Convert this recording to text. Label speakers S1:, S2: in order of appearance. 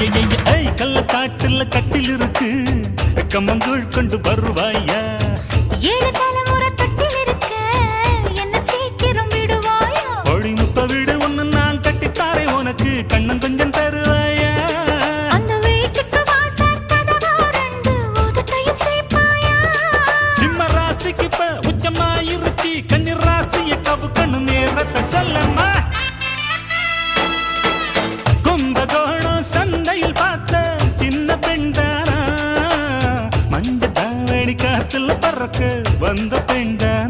S1: ஐ கள்ள காட்டுல இருக்கு கம்மங்கூழ் கொண்டு வருவாயா?
S2: ஏழு தலைமுறை தொட்டில் இருக்க என்ன சீக்கிரம் விடுவாயா?
S1: கோழி முத்த வீடு ஒண்ணு நான் கட்டித்தாரே உனக்கு. கண்ணன் கொஞ்சம் தருவாயா?
S2: அந்த வீட்டுக்கு வாசல் கதவா ரெண்டு உதட்டையும் சேர்ப்பாயா?
S1: சிம்ம ராசிக்கு இப்ப உச்சமா இருச்சி கன்னி ராசிய கவு கண்ணு நேரத்தை சொல்லம்மா. பெண்டானா மஞ்ச தாவணி காத்துல பறக்க வந்த பெண்டானா